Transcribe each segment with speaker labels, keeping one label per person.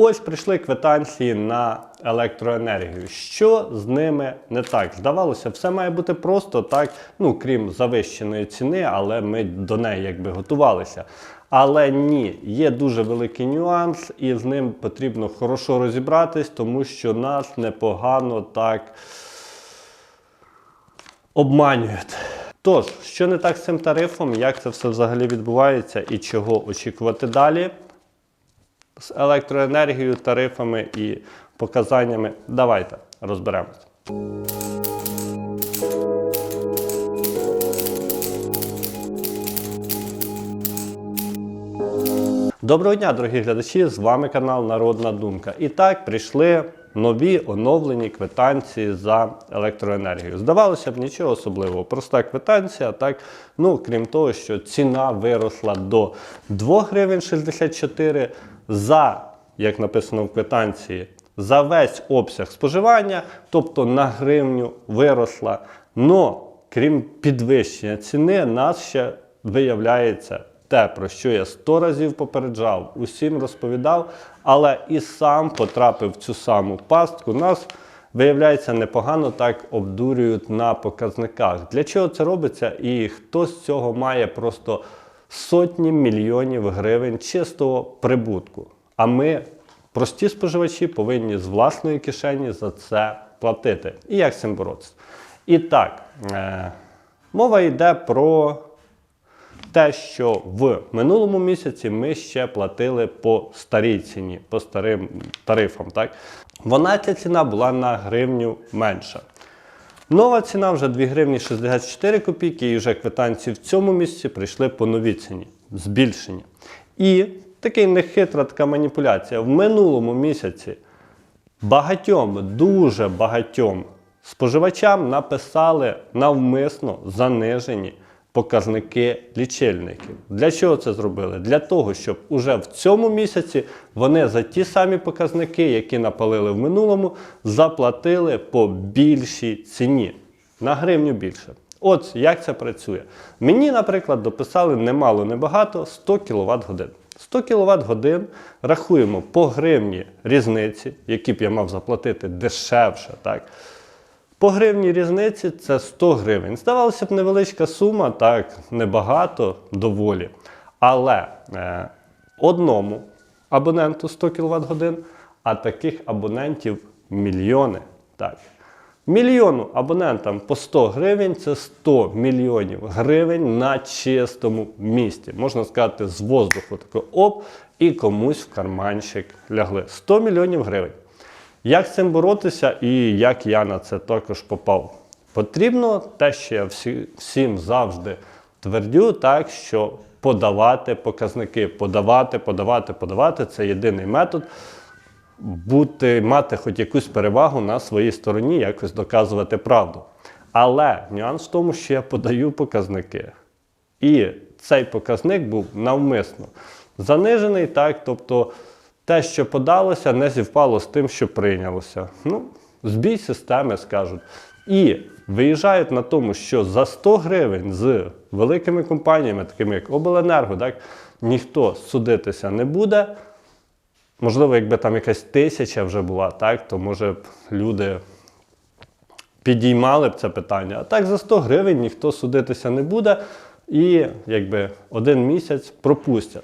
Speaker 1: Ось прийшли квитанції на електроенергію. Що з ними не так? Здавалося, все має бути просто так, ну крім завищеної ціни, але ми до неї якби готувалися. Але ні, є дуже великий нюанс, і з ним потрібно хорошо розібратись, тому що нас непогано так обманюють. Тож, що не так з цим тарифом, як це все взагалі відбувається і чого очікувати далі з електроенергією, тарифами і показаннями, давайте розберемося. Доброго дня, дорогі глядачі! З вами канал Народна Думка. І так прийшли нові оновлені квитанції за електроенергію. Здавалося б, нічого особливого. Проста квитанція, так, ну крім того, що ціна виросла до 2 гривень 64 за, як написано в квитанції, за весь обсяг споживання, тобто на гривню виросла. Но крім підвищення ціни, нас ще виявляється те, про що я сто разів попереджав, усім розповідав, але і сам потрапив в цю саму пастку. Нас, виявляється, непогано так обдурюють на показниках. Для чого це робиться? І хто з цього має просто сотні мільйонів гривень чистого прибутку. А ми, прості споживачі, повинні з власної кишені за це платити. І як цим боротися? І так, е- мова йде про те, що в минулому місяці ми ще платили по старій ціні, по старим тарифам. Так? Вона ця ціна була на гривню менша. Нова ціна вже 2 гривні 64 копійки, і вже квитанції в цьому місці прийшли по новій ціні, збільшення. І такий нехитра така маніпуляція. В минулому місяці багатьом, дуже багатьом споживачам написали навмисно занижені показники лічильників. Для чого це зробили? Для того, щоб уже в цьому місяці вони за ті самі показники, які напалили в минулому, заплатили по більшій ціні. На гривню більше. От як це працює. Мені, наприклад, дописали немало, небагато 100 кВт годин. 100 кВт годин рахуємо по гривні різниці, які б я мав заплатити дешевше. так? По гривні різниці це 100 гривень. Здавалося б, невеличка сума, так, небагато, доволі. Але е, одному абоненту 100 кВт годин, а таких абонентів мільйони. Так. Мільйону абонентам по 100 гривень це 100 мільйонів гривень на чистому місці. Можна сказати, з воздуху тако оп, і комусь в карманчик лягли. 100 мільйонів гривень. Як з цим боротися і як я на це також попав? Потрібно те, що я всі, всім завжди твердю, так що подавати показники, подавати, подавати, подавати це єдиний метод. Бути, мати хоч якусь перевагу на своїй стороні, якось доказувати правду. Але нюанс в тому, що я подаю показники. І цей показник був навмисно занижений, так, тобто те, що подалося, не зівпало з тим, що прийнялося. Ну, збій системи, скажуть. І виїжджають на тому, що за 100 гривень з великими компаніями, такими як Обленерго, так, ніхто судитися не буде. Можливо, якби там якась тисяча вже була, так, то може б люди підіймали б це питання. А так за 100 гривень ніхто судитися не буде і якби один місяць пропустять.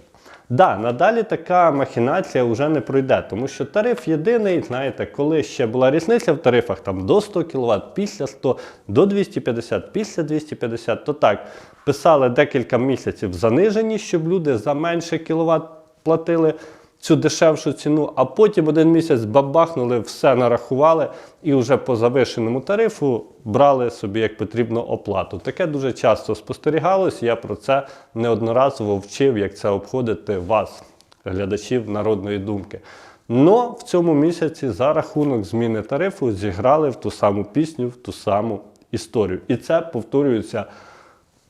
Speaker 1: Да, надалі така махінація вже не пройде, тому що тариф єдиний, знаєте, коли ще була різниця в тарифах там до 100 кВт, після 100, до 250, після 250, то так, писали декілька місяців занижені, щоб люди за менше кВт платили цю дешевшу ціну, а потім один місяць бабахнули, все нарахували і вже по завишеному тарифу брали собі як потрібно оплату. Таке дуже часто спостерігалось. Я про це неодноразово вчив, як це обходити вас, глядачів народної думки. Но в цьому місяці за рахунок зміни тарифу зіграли в ту саму пісню, в ту саму історію. І це повторюється.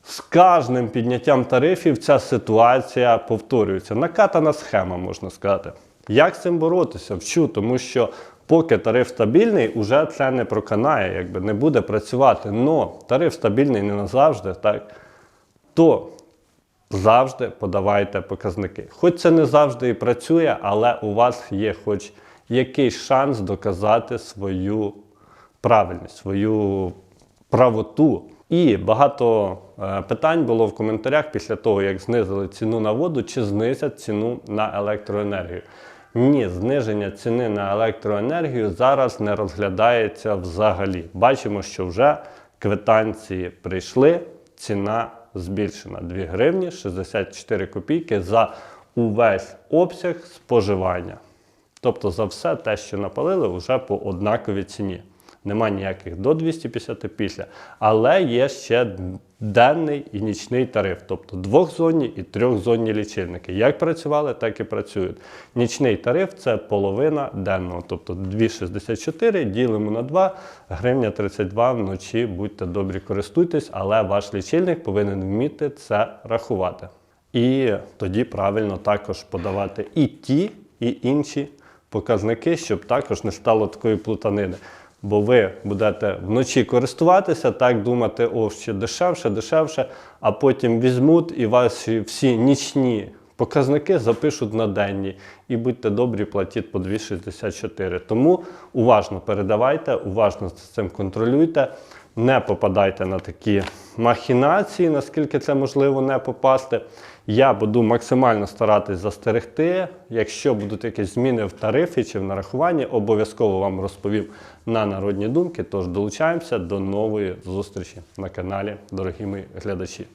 Speaker 1: З кожним підняттям тарифів ця ситуація повторюється. Накатана схема, можна сказати. Як з цим боротися? Вчу, тому що поки тариф стабільний, уже це не проканає, якби не буде працювати. Но тариф стабільний не назавжди, так? То завжди подавайте показники. Хоч це не завжди і працює, але у вас є хоч якийсь шанс доказати свою правильність, свою правоту. І багато питань було в коментарях після того, як знизили ціну на воду, чи знизять ціну на електроенергію. Ні, зниження ціни на електроенергію зараз не розглядається взагалі. Бачимо, що вже квитанції прийшли, ціна збільшена 2 гривні 64 копійки за увесь обсяг споживання. Тобто за все те, що напалили, вже по однаковій ціні. Нема ніяких до 250 після. Але є ще денний і нічний тариф, тобто двохзонні і трьохзонні лічильники. Як працювали, так і працюють. Нічний тариф це половина денного, тобто 2,64 ділимо на 2, гривня 32 вночі. Будьте добрі, користуйтесь, але ваш лічильник повинен вміти це рахувати. І тоді правильно також подавати і ті, і інші показники, щоб також не стало такої плутанини. Бо ви будете вночі користуватися, так думати, о, ще дешевше, дешевше, а потім візьмуть і ваші всі нічні показники запишуть на денні. І будьте добрі, платіть по 2,64. Тому уважно передавайте, уважно з цим контролюйте. Не попадайте на такі махінації, наскільки це можливо не попасти. Я буду максимально старатись застерегти. Якщо будуть якісь зміни в тарифі чи в нарахуванні, обов'язково вам розповім на народні думки. Тож долучаємося до нової зустрічі на каналі, дорогі мої глядачі.